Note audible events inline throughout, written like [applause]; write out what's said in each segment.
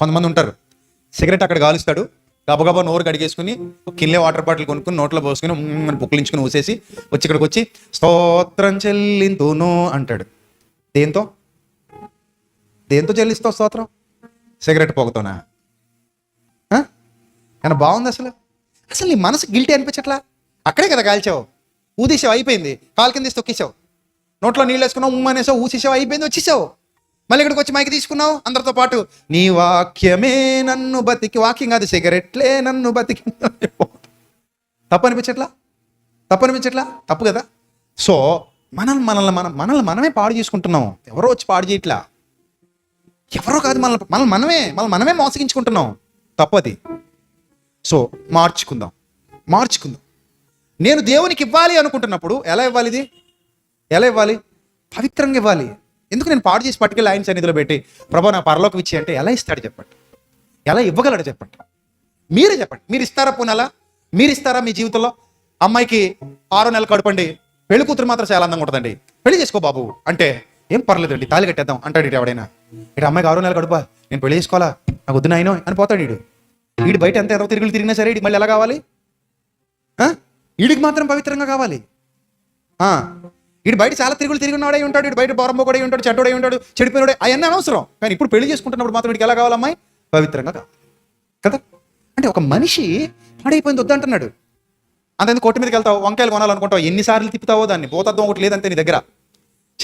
కొంతమంది ఉంటారు. సిగరెట్ అక్కడ కాలుస్తాడు గబగబా నోరు కడిగేసుకుని ఒక కిల్లే వాటర్ బాటిల్ కొనుక్కుని నోట్లో పోసుకుని ఉమ్ పుక్కిలించుకుని ఊసేసి వచ్చి ఇక్కడికి వచ్చి స్తోత్రం చెల్లింతును అంటాడు. దేంతో? దేంతో చెల్లిస్తావు స్తోత్రం? సిగరెట్ పొగతోనా? కానీ బాగుంది అసలు? అసలు నీ మనసు గిల్టీ అనిపించట్లా? అక్కడే కదా కాల్చావు. ఊదేసావు అయిపోయింది. కాలు కింద తొక్కేసావు. నోట్లో నీళ్ళు వేసుకున్నావు ఉమ్మనేసావు ఊసేసావు అయిపోయింది వచ్చేసావు. మళ్ళీ ఇక్కడికి వచ్చి మైకి తీసుకున్నావు? అందరితో పాటు నీ వాక్యమే నన్ను బతికి వాక్యం కాదు సిగరెట్లే నన్ను బతికి [laughs] తప్పు అనిపించట్లా తప్పు అనిపించట్లా తప్పు కదా? సో మనల్ని మనల్ని మనం మనల్ని మనమే పాడు చేసుకుంటున్నాం. ఎవరో వచ్చి పాడు చేయట్లా? ఎవరో కాదు మనల్ని మనల్ని మనమే మనల్ని మనమే మోసగించుకుంటున్నాం. తప్పది. సో మార్చుకుందాం. మార్చుకుందాం. నేను దేవునికి ఇవ్వాలి అనుకుంటున్నప్పుడు ఎలా ఇవ్వాలి ఇది? ఎలా ఇవ్వాలి? పవిత్రంగా ఇవ్వాలి. ఎందుకు నేను పాడు చేసి పట్టుకెళ్ళి ఆయన సన్నిధిలో పెట్టి ప్రభా నా పరలోకి ఇచ్చి అంటే ఎలా ఇస్తాడు చెప్పండి? ఎలా ఇవ్వగలడు చెప్పండి? మీరే చెప్పండి. మీరు ఇస్తారా పునాలా? మీరు ఇస్తారా మీ జీవితంలో? అమ్మాయికి ఆరో నెలలు కడుపండి. పెళ్ళి కూతురు మాత్రం చాలా అందంగా ఉంటుందండి. పెళ్ళి చేసుకో బాబు. అంటే ఏం పర్లేదండి తాళి కట్టేద్దాం. అంటాడు ఇటు ఎవడైనా. ఇటు అమ్మాయికి ఆరో నెలలు కడుపా. నేను పెళ్ళి చేసుకోవాలా? నాకు వద్దు నాయనో అని పోతాడు వీడు వీడు బయట ఎంత ఎవరో తిరుగులు తిరిగినా సరే వీడికి మళ్ళీ ఎలా కావాలి? వీడికి మాత్రం పవిత్రంగా కావాలి. ఇటు బయట చాలా తిరుగులు తిరిగి ఉన్నాడై ఉంటాడు ఇటు బయట బొరంబో కూడా ఉంటాడు చెడ్డోడై ఉంటాడు చెడిపోయినోడే అవన్నీ అనవసరం. కానీ ఇప్పుడు పెళ్ళి చేసుకుంటున్నప్పుడు మాత్రం వీడికి ఎలా కావాలి అమ్మాయి? పవిత్రంగా కావాలి. కదా? అంటే ఒక మనిషి పాడైపోయింది వద్దంటున్నాడు. అంతేంది కొట్టు మీదకి వెళ్తావు? వంకాయలు కొనాలనుకుంటావు? ఎన్నిసార్లు తిప్పుతావో దాన్ని? పోతత్వం ఒకటి లేదంతే నీ దగ్గర.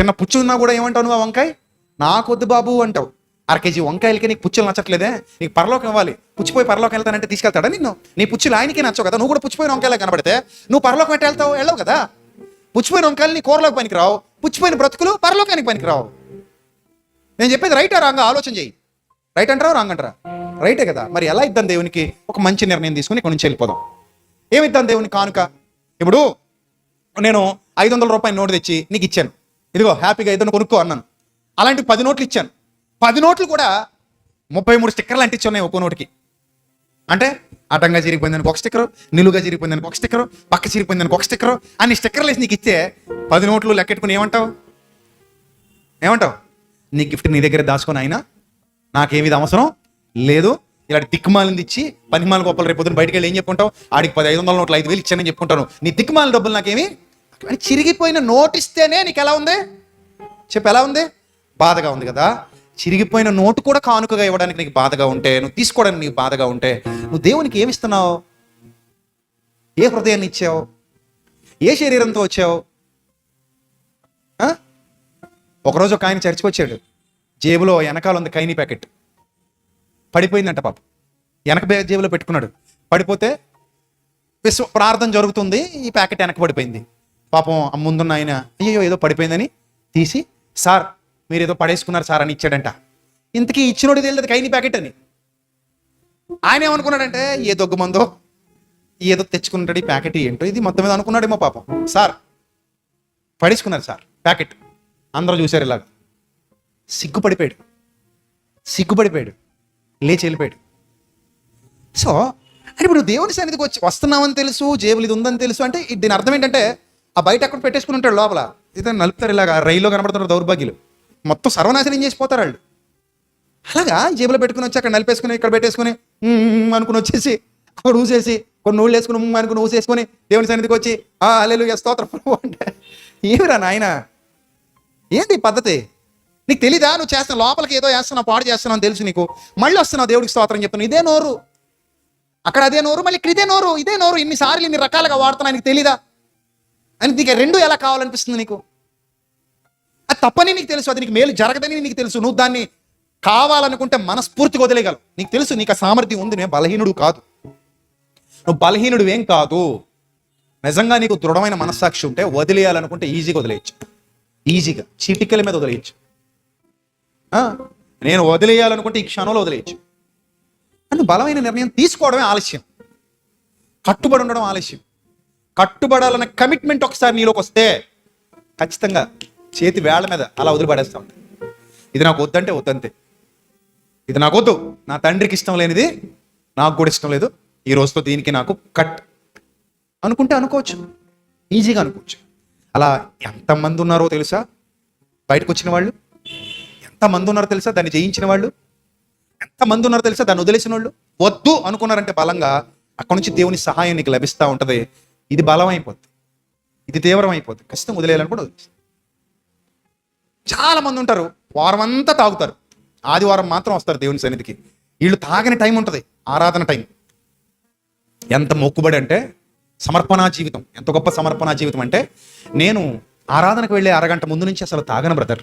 చిన్న పుచ్చు ఉన్నా కూడా ఏమంటావు నువ్వు ఆ వంకాయ? నాకొద్దు బాబు అంటావు. అర కేజీ వంకాయలకి నీకు పుచ్చులు నచ్చట్లేదే? నీకు పరలోకం ఇవ్వాలి. పుచ్చిపోయి పరలోకం వెళ్తానంటే తీసుకెళ్తాడా నిన్ను? నీ పుచ్చులు ఆయనకి నచ్చవు కదా. నువ్వు కూడా పుచ్చిపోయిన వంకాయలు కనబడితే. నువ్వు పరలోకం ఎట్ట వెళ్తావు? వెళ్ళవు కదా? పుచ్చిపోయిన వంకాయలని నీ కూరలోకి పనికిరావు పుచ్చిపోయిన బ్రతుకులు పరలోకానికి పనికిరావు. నేను చెప్పేది రైట్ రాంగా ఆలోచన చెయ్యి రైట్ అంటారా రాంగ్ అంటారా? రైటే కదా. మరి ఎలా ఇద్దాం దేవునికి? ఒక మంచి నిర్ణయం తీసుకుని ఇక్కడ నుంచి వెళ్ళిపోదాం. ఏమిద్దాం దేవునికి కానుక? ఇప్పుడు నేను ఐదు వందల రూపాయల నోటు తెచ్చి నీకు ఇచ్చాను. ఇదిగో హ్యాపీగా ఏదైనా కొనుక్కో అన్నాను. అలాంటి పది నోట్లు ఇచ్చాను. పది నోట్లు కూడా ముప్పై మూడు స్టిక్కర్లు అంటించి ఉన్నాయి ఒక్కో నోటికి. అంటే అడ్డంగా చిరిగిపోయిందని ఒక స్టిక్కర్ నిలువుగా చిరిగిపోయిందని ఒక స్టిక్కర్ పక్క చిరిగిపోయిందని ఒక స్టిక్కర్ అన్ని స్టిక్కర్లు వేసి నీకు ఇస్తే పది నోట్లు లెక్కెట్టుకుని ఏమంటావు? ఏమంటావు? నీ గిఫ్ట్ నీ దగ్గర దాచుకొని అయినా నాకేమిది అవసరం? లేదు. ఇలాంటి తిక్కుమాలింది ఇచ్చి పనిమాల గొప్పలు రేపు పొద్దున్న బయటకు వెళ్ళి ఏం చెప్పుకుంటావు? ఆడికి పది ఐదు వందల నోట్లు ఐదు వేలు ఇచ్చానని చెప్పుకుంటాను. నీ తిక్కుమాల డబ్బులు నాకేమి? చిరిగిపోయిన నోటిస్తేనే నీకు ఎలా ఉంది? చెప్పు ఎలా ఉంది? బాధగా ఉంది కదా? చిరిగిపోయిన నోటు కూడా కానుకగా ఇవ్వడానికి నీకు బాధగా ఉంటే నువ్వు తీసుకోవడానికి నీకు బాధగా ఉంటే నువ్వు దేవునికి ఏమిస్తున్నావు ఏ హృదయాన్ని ఇచ్చావు? ఏ శరీరంతో వచ్చావు? ఆ? ఒకరోజు ఒక ఆయన చర్చికి వచ్చాడు. జేబులో వెనకాల ఉంది కైనీ ప్యాకెట్. పడిపోయిందంట పాప. వెనక జేబులో పెట్టుకున్నాడు. పడిపోతే విశ్వ ప్రార్థన జరుగుతుంది ఈ ప్యాకెట్ వెనక పడిపోయింది. పాపం ముందున్న ఆయన అయ్యో ఏదో పడిపోయిందని తీసి సార్ మీరు ఏదో పడేసుకున్నారు సార్ అని ఇచ్చాడంట. ఇంతకీ ఇచ్చినోడు తెలియదు కైని ప్యాకెట్ అని. ఆయన ఏమనుకున్నాడంటే ఏ దొగ్గుమందో ఏదో తెచ్చుకున్నాడు ఈ ప్యాకెట్ ఏంటో ఇది మొత్తం మీద అనుకున్నాడేమో పాపం. సార్ పడేసుకున్నారు సార్ ప్యాకెట్. అందరూ చూశారు ఇలాగ. సిగ్గుపడిపోయాడు. సిగ్గుపడిపోయాడు. లేచి వెళ్ళిపోయాడు. సో అంటే ఇప్పుడు దేవుని సన్నిధికి వచ్చి వస్తున్నామని తెలుసు జేబులు ఇది ఉందని తెలుసు అంటే దీని అర్థం ఏంటంటే ఆ బయట అక్కడ పెట్టేసుకుని ఉంటాడు లోపల? ఇదే నలుపుతారు ఇలాగ రైల్లో కనబడుతున్నారు దౌర్భాగ్యులు. మొత్తం సర్వనాశనం చేసిపోతారు వాళ్ళు. అలాగా? జేబులో పెట్టుకుని వచ్చి అక్కడ నలిపేసుకుని ఇక్కడ పెట్టేసుకుని అనుకుని వచ్చేసి అక్కడ ఊసేసి కొన్ని నూళ్ళు వేసుకుని అనుకుని ఊసేసుకుని దేవుని సన్నిధికి వచ్చి ఆ అల్లెలు స్తోత్ర ప్రభు" అంటే. ఏమిరా నాయన? ఏంటి పద్ధతి? నీకు తెలీదా? నువ్వు చేస్తున్న లోపలికి ఏదో చేస్తున్నావు పాడు చేస్తున్నావు అని తెలుసు నీకు. మళ్ళీ వస్తున్నావు దేవుడికి స్తోత్రం చెప్తున్నావు. ఇదే నోరు. అక్కడ అదే నోరు మళ్ళీ ఇక్కడ ఇదే నోరు ఇదే నోరు. ఇన్నిసార్లు ఇన్ని రకాలుగా వాడుతున్నా నీకు తెలీదా? అని నీకు రెండు ఎలా కావాలనిపిస్తుంది నీకు? తప్పని నీకు తెలుసు అది నీకు మేలు జరగదని నీకు తెలుసు. నువ్వు దాన్ని కావాలనుకుంటే మనస్ఫూర్తిగా వదిలేయగలవు. నీకు తెలుసు నీకు ఆ సామర్థ్యం ఉంది నేను బలహీనుడు కాదు. నువ్వు బలహీనుడు ఏం కాదు. నిజంగా నీకు దృఢమైన మనస్సాక్షి ఉంటే వదిలేయాలనుకుంటే ఈజీగా వదిలేయచ్చు. ఈజీగా చీటికల మీద వదిలేయచ్చు. ఆ, నేను వదిలేయాలనుకుంటే ఈ క్షణంలో వదిలేయచ్చు. అని బలమైన నిర్ణయం తీసుకోవడమే ఆలస్యం. కట్టుబడి ఉండడం ఆలస్యం. కట్టుబడాలన్న కమిట్మెంట్ ఒకసారి నీలోకి వస్తే ఖచ్చితంగా చేతి వేళ్ళ మీద అలా వదిలిపడేస్తాం ఇది నాకు వద్దంటే వద్దంతే. ఇది నాకు వద్దు. నా తండ్రికి ఇష్టం లేనిది నాకు కూడా ఇష్టం లేదు. ఈ రోజుతో దీనికి నాకు కట్. అనుకుంటే అనుకోవచ్చు. ఈజీగా అనుకోవచ్చు. అలా ఎంతమంది ఉన్నారో తెలుసా? బయటకు వచ్చిన వాళ్ళు? ఎంతమంది ఉన్నారో తెలుసా? దాన్ని జయించిన వాళ్ళు? ఎంతమంది ఉన్నారో తెలుసా? దాన్ని వదిలేసిన వాళ్ళు? వద్దు అనుకున్నారంటే బలంగా అక్కడ నుంచి దేవుని సహాయం నీకు లభిస్తూ ఉంటుంది. ఇది బలం అయిపోద్ది ఇది తీవ్రం అయిపోద్ది ఖచ్చితంగా వదిలేయాలని కూడా వదిలేస్తుంది చాలా మంది ఉంటారు. వారం అంతా తాగుతారు. ఆదివారం మాత్రం వస్తారు దేవుని సన్నిధికి. వీళ్ళు తాగని టైం ఉంటుంది. ఆరాధన టైం. ఎంత మొక్కుబడి అంటే సమర్పణా జీవితం. ఎంత గొప్ప సమర్పణా జీవితం అంటే నేను ఆరాధనకు వెళ్ళే అరగంట ముందు నుంచి అసలు తాగను బ్రదర్.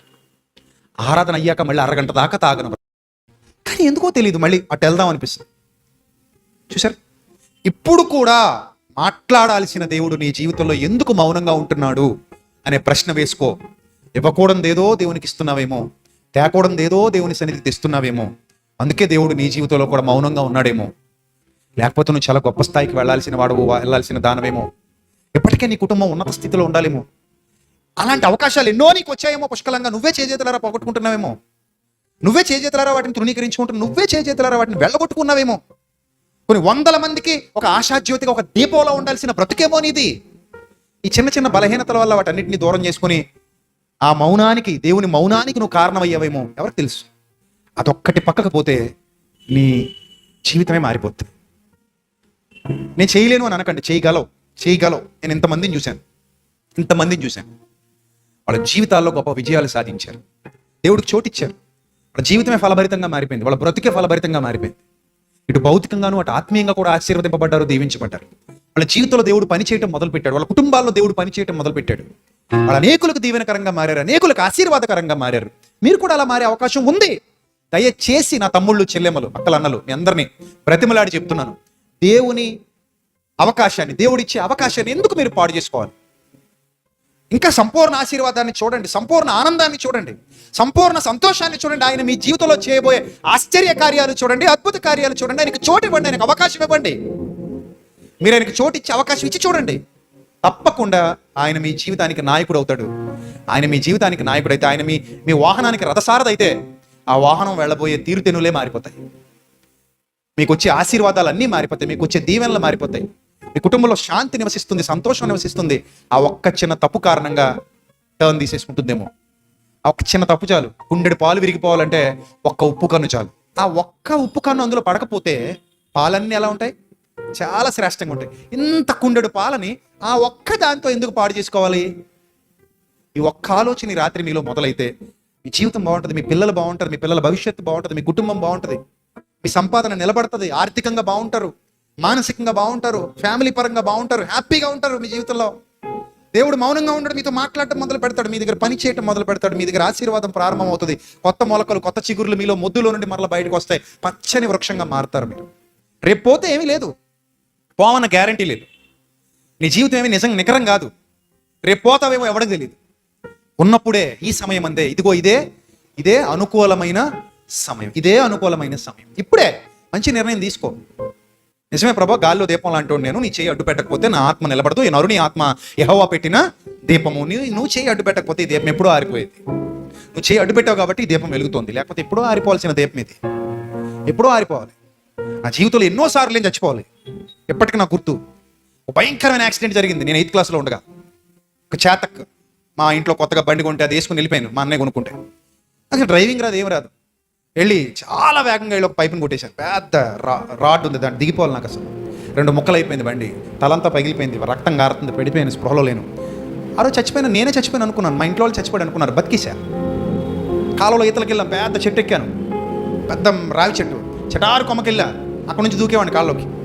ఆరాధన అయ్యాక మళ్ళీ అరగంట దాకా తాగను బ్రదర్. కానీ ఎందుకో తెలియదు మళ్ళీ అటు వెళ్దాం అనిపిస్తుంది. చూసారు ఇప్పుడు కూడా మాట్లాడాల్సిన దేవుడు నీ జీవితంలో ఎందుకు మౌనంగా ఉంటున్నాడు అనే ప్రశ్న వేసుకో. ఇవ్వకూడదేదో దేవునికి ఇస్తున్నావేమో తేకూడదేదో దేవుని సన్నిధికి తెస్తున్నావేమో అందుకే దేవుడు నీ జీవితంలో కూడా మౌనంగా ఉన్నాడేమో. లేకపోతే నువ్వు చాలా గొప్ప స్థాయికి వెళ్ళాల్సిన వాడు వెళ్ళాల్సిన దానమేమో. ఇప్పటికే నీ కుటుంబం ఉన్నత స్థితిలో ఉండాలేమో. అలాంటి అవకాశాలు ఎన్నో నీకు వచ్చాయేమో పుష్కలంగా. నువ్వే చేజేతలారా పోగొట్టుకుంటున్నావేమో. నువ్వే చేజేతలారా వాటిని తృణీకరించుకుంటూ నువ్వే చేజేతలారా వాటిని వెళ్ళగొట్టుకున్నావేమో. కొన్ని వందల మందికి ఒక ఆశాజ్యోతిగా ఒక దీపంలో ఉండాల్సిన బ్రతుకేమో నీది. ఈ చిన్న చిన్న బలహీనతల వల్ల వాటన్నిటిని దూరం చేసుకుని ఆ మౌనానికి దేవుని మౌనానికి నువ్వు కారణమయ్యావేమో ఎవరికి తెలుసు? అదొక్కటి పక్కకు పోతే నీ జీవితమే మారిపోతుంది. నేను చేయలేను అని అనకండి చేయగలవు చేయగలవు. నేను ఇంతమందిని చూశాను ఇంతమందిని చూశాను. వాళ్ళ జీవితాల్లో గొప్ప విజయాలు సాధించారు. దేవుడికి చోటిచ్చారు వాళ్ళ జీవితమే ఫలభరితంగా మారిపోయింది. వాళ్ళ బ్రతికే ఫలభరితంగా మారిపోయింది. ఇటు భౌతికంగాను అటు ఆత్మీయంగా కూడా ఆశీర్వదింపబడ్డారు దీవించబడ్డారు. వాళ్ళ జీవితంలో దేవుడు పనిచేయటం మొదలుపెట్టాడు. వాళ్ళ కుటుంబాల్లో దేవుడు పనిచేయటం మొదలుపెట్టాడు. వాళ్ళ అనేకులకు దీవెనకరంగా మారారు అనేకులకు ఆశీర్వాదకరంగా మారారు. మీరు కూడా అలా మారే అవకాశం ఉంది. దయచేసి నా తమ్ముళ్ళు చెల్లెమ్మలు అక్కలన్నలు మీ అందరినీ ప్రతిమలాడి చెప్తున్నాను. దేవుని అవకాశాన్ని దేవుడిచ్చే అవకాశాన్ని ఎందుకు మీరు పాడు చేసుకోవాలి? ఇంకా సంపూర్ణ ఆశీర్వాదాన్ని చూడండి సంపూర్ణ ఆనందాన్ని చూడండి సంపూర్ణ సంతోషాన్ని చూడండి. ఆయన మీ జీవితంలో చేయబోయే ఆశ్చర్య కార్యాలు చూడండి అద్భుత కార్యాలు చూడండి. ఆయనకు చోటు ఇవ్వండి ఆయనకు అవకాశం ఇవ్వండి. మీరు ఆయనకి చోటు ఇచ్చే అవకాశం ఇచ్చి చూడండి. తప్పకుండా ఆయన మీ జీవితానికి నాయకుడు అవుతాడు. ఆయన మీ జీవితానికి నాయకుడు అయితే ఆయన మీ మీ వాహనానికి రథసారదైతే ఆ వాహనం వెళ్ళబోయే తీరుతెనులే మారిపోతాయి. మీకు వచ్చే ఆశీర్వాదాలు అన్నీ మారిపోతాయి మీకు వచ్చే దీవెనలు మారిపోతాయి. మీ కుటుంబంలో శాంతి నివసిస్తుంది సంతోషం నివసిస్తుంది. ఆ ఒక్క చిన్న తప్పు కారణంగా టర్న్ తీసేసుకుంటుందేమో. ఆ ఒక్క చిన్న తప్పు చాలు. గుండెడు పాలు విరిగిపోవాలంటే ఒక్క ఉప్పు కన్ను చాలు. ఆ ఒక్క ఉప్పు కన్ను అందులో పడకపోతే పాలన్నీ ఎలా ఉంటాయి? చాలా శ్రేష్టంగా ఉంటాయి. ఇంత కుండెడు పాలని ఆ ఒక్క దాంతో ఎందుకు పాడు చేసుకోవాలి? ఈ ఒక్క ఆలోచన రాత్రి మీలో మొదలైతే మీ జీవితం బాగుంటుంది మీ పిల్లలు బాగుంటారు మీ పిల్లల భవిష్యత్తు బాగుంటుంది మీ కుటుంబం బాగుంటుంది మీ సంపాదన నిలబడుతుంది ఆర్థికంగా బాగుంటారు మానసికంగా బాగుంటారు ఫ్యామిలీ పరంగా బాగుంటారు హ్యాపీగా ఉంటారు మీ జీవితంలో. దేవుడు మౌనంగా ఉండడు మీతో మాట్లాడటం మొదలు పెడతాడు మీ దగ్గర పని చేయటం మొదలు పెడతాడు మీ దగ్గర ఆశీర్వాదం ప్రారంభం అవుతుంది కొత్త మొలకలు కొత్త చిగురులు మీలో ముద్దులో నుండి మరల బయటకు వస్తాయి. పచ్చని వృక్షంగా మారుతారు మీరు. రేపు పోతే ఏమీ లేదు. పోవన్న గ్యారంటీ లేదు. నీ జీవితం ఏమి నిజంగా నికరం కాదు. రేపు పోతావేమో ఎవరికి తెలియదు ఉన్నప్పుడే ఈ సమయం అందే. ఇదిగో ఇదే ఇదే అనుకూలమైన సమయం. ఇదే అనుకూలమైన సమయం. ఇప్పుడే మంచి నిర్ణయం తీసుకో. నిజమే ప్రభా గాల్లో దీపం లాంటి నేను నీ చేయి అడ్డు పెట్టకపోతే నా ఆత్మ నిలబడదు. ఈ నరుని ఆత్మ ఎహోవా పెట్టిన దీపము. నువ్వు నువ్వు చేయి అడ్డు పెట్టకపోతే ఈ దీపం ఎప్పుడూ ఆరిపోయేది. నువ్వు చేయి అడ్డు పెట్టావు కాబట్టి ఈ దీపం వెలుగుతోంది. లేకపోతే ఎప్పుడూ ఆరిపోవాల్సిన దీపం ఇది. ఎప్పుడూ ఆరిపోవాలి. నా జీవితంలో ఎన్నోసార్లు నేను చచ్చిపోవాలి. ఎప్పటికీ నాకు గుర్తు. భయంకరమైన యాక్సిడెంట్ జరిగింది. నేను ఎయిత్ క్లాస్లో ఉండగా. ఒక చేతక్ మా ఇంట్లో కొత్తగా బండి కొంటే అది వేసుకుని వెళ్ళిపోయాను. మా అన్నయ్య కొనుక్కుంటే. అసలు డ్రైవింగ్ రాదు ఏం రాదు. వెళ్ళి చాలా వేగంగా వెళ్ళి ఒక పైపుని కొట్టేశాను పెద్ద రా రాడ్ ఉంది. దాన్ని దిగిపోవాలి నాకు అసలు. రెండు ముక్కలు అయిపోయింది బండి. తలంతా పగిలిపోయింది. రక్తం గారుతుంది. పడిపోయాను స్పృహలో లేను. ఆ రోజు చచ్చిపోయినా నేనే చచ్చిపోయాను అనుకున్నాను. మా ఇంట్లో వాళ్ళు చచ్చిపోయాడు అనుకున్నారు. బతికేశా. కాలువలో ఈతలకి వెళ్ళాం. పెద్ద చెట్టు ఎక్కాను. పెద్ద రావి చెట్టు. చెటారు కొమ్మకెళ్ళా. అక్కడ నుంచి దూకేవాడిని కాళ్ళలోకి.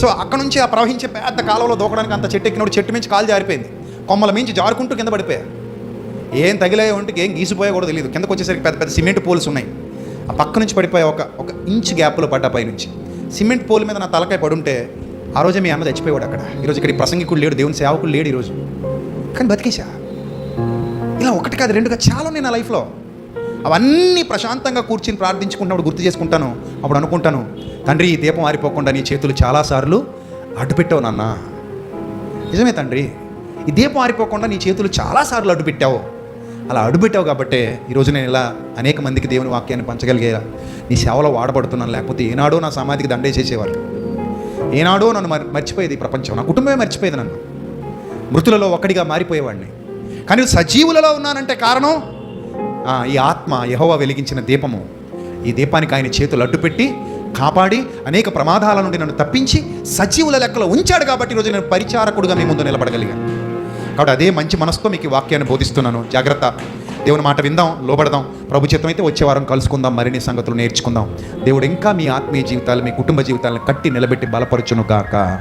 సో అక్కడ నుంచి ఆ ప్రవహించే పెద్ద కాలువలో దూకడానికి అంత చెట్టు ఎక్కినప్పుడు చెట్టు మించి కాలు జారిపోయింది. కొమ్మల మించి జారుకుంటూ కింద పడిపోయాయి ఏం తగిలే ఒంటికి ఏం గీసిపోయా కూడా తెలియదు కిందకు వచ్చేసరికి పెద్ద పెద్ద సిమెంట్ పోల్స్ ఉన్నాయి. ఆ పక్క నుంచి పడిపోయా ఒక ఒక ఇంచ్ గ్యాప్లో పడ్డా పై నుంచి సిమెంట్ పోల్ మీద నా తలకాయ పడుంటే ఆ రోజే మీ అన్న చచ్చిపోయాడు అక్కడ. ఈరోజు ఇక్కడ ప్రసంగికుడు లేడు దేవుని సేవకుడు లేడు ఈరోజు కానీ బతికేశా? ఇలా ఒకటి కాదు రెండుగా చాలా ఉన్నాయి నా లైఫ్లో. అవన్నీ ప్రశాంతంగా కూర్చుని ప్రార్థించుకుంటున్నప్పుడు గుర్తు చేసుకుంటాను. అప్పుడు అనుకుంటాను తండ్రి ఈ దీపం ఆరిపోకుండా నీ చేతులు చాలాసార్లు అడ్డుపెట్టావు నాన్న. నిజమే తండ్రి ఈ దీపం ఆరిపోకుండా నీ చేతులు చాలాసార్లు అడ్డుపెట్టావు అలా అడ్డుపెట్టావు కాబట్టే ఈరోజు నేను ఇలా అనేక మందికి దేవుని వాక్యాన్ని పంచగలిగే నీ సేవలో వాడబడుతున్నాను. లేకపోతే ఏనాడో నా సమాధికి దండే చేసేవారు. ఏనాడో నన్ను మర్చిపోయేది ఈ ప్రపంచం. నా కుటుంబమే మర్చిపోయేది నన్ను. మృతులలో ఒక్కడిగా మారిపోయేవాడిని. కానీ సజీవులలో ఉన్నానంటే కారణం ఈ ఆత్మ యహోవా వెలిగించిన దీపము. ఈ దీపానికి ఆయన చేతులు అడ్డుపెట్టి కాపాడి అనేక ప్రమాదాల నుండి నన్ను తప్పించి సజీవుల లెక్కలో ఉంచాడు కాబట్టి ఈరోజు నేను పరిచారకుడుగా మీ ముందు నిలబడగలిగాను కాబట్టి అదే మంచి మనసుతో మీకు ఈ వాక్యాన్ని బోధిస్తున్నాను. జాగ్రత్త. దేవుని మాట విందాం లోబడదాం. ప్రభు చిత్తం అయితే వచ్చే వారం కలుసుకుందాం మరిన్ని సంగతులు నేర్చుకుందాం. దేవుడు ఇంకా మీ ఆత్మీయ జీవితాలు మీ కుటుంబ జీవితాలను కట్టి నిలబెట్టి బలపరచును కాక